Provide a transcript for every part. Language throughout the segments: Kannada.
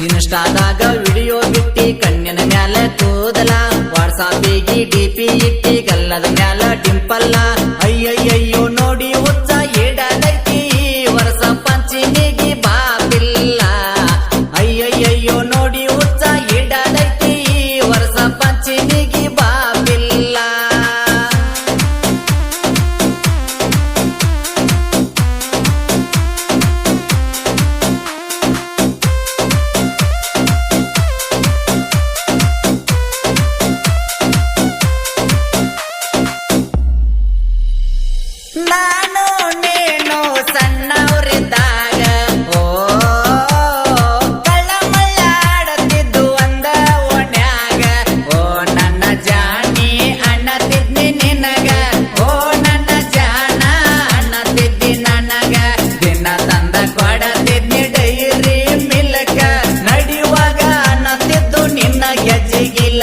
ಇನ್ಸ್ಟಾದಾಗ ವಿಡಿಯೋ ಬಿಟ್ಟಿ ಕಣ್ಣಿನ ಮ್ಯಾಲ ಕೂದಲ. ವಾಟ್ಸಾಪಿಗೆ ಡಿ ಪಿ ಇಟ್ಟಿ ಗಲ್ಲದ ಮ್ಯಾಲ ಟಿಂಪಲ್ಲ ಅಯ್ಯಯ್ಯ அழகில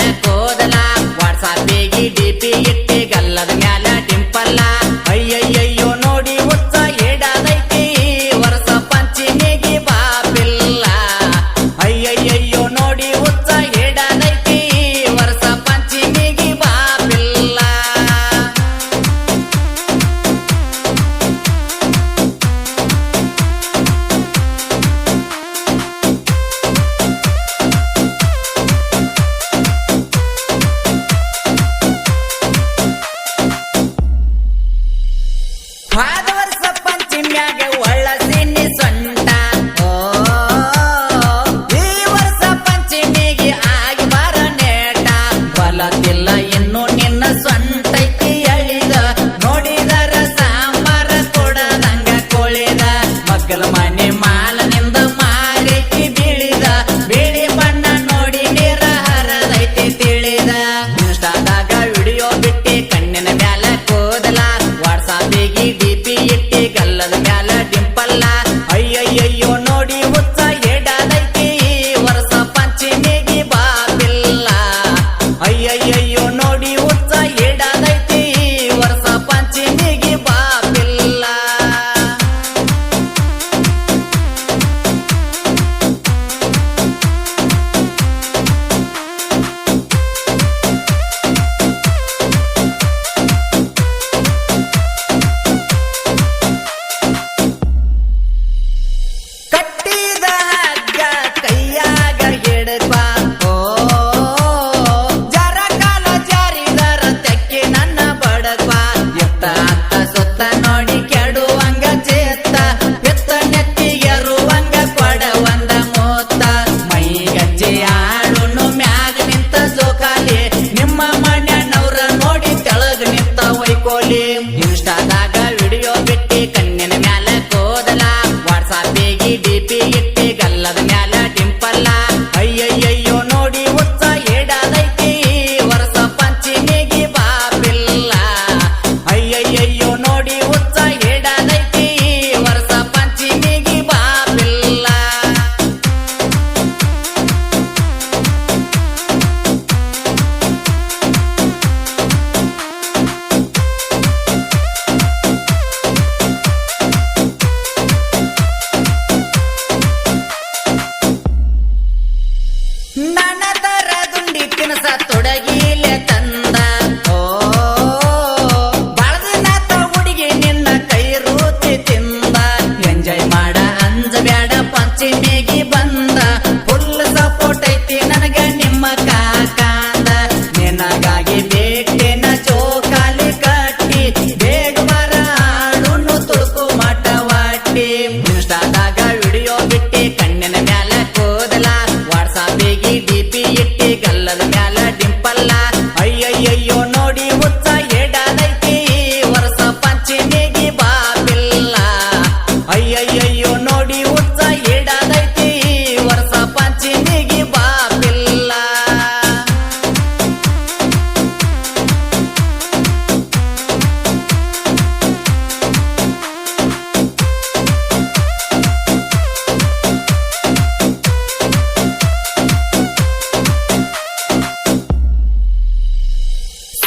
que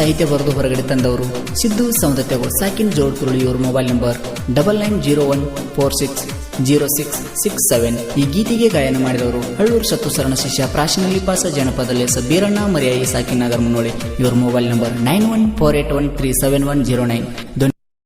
ಸಾಹಿತ್ಯ ಬರೆದು ಹೊರಗಡೆ ತಂದವರು ಸಿದ್ದು ಸೌಂದತ್ಯಗಳು ಸಾಕಿನ್ ಜೋಡ್ ತುರುಳಿ ಇವ್ರ mobile number double nine zero one four six zero six six seven. ಈ ಗೀತೆಗೆ ಗಾಯನ ಮಾಡಿದವರು ಹಳ್ಳೂರು ಸತ್ತು ಸರಣ ಶಿಷ್ಯ ಪ್ರಾಚೀನ ಪಾಸ ಸಬೀರಣ್ಣ ಬೀರಣ್ಣ ಮರಿಯಾಯಿ, ಸಾಕಿನ್ ನಗರ್ ಮುನ್ನೋಳಿ ಇವರ mobile number nine one four eight one three seven one zero nine.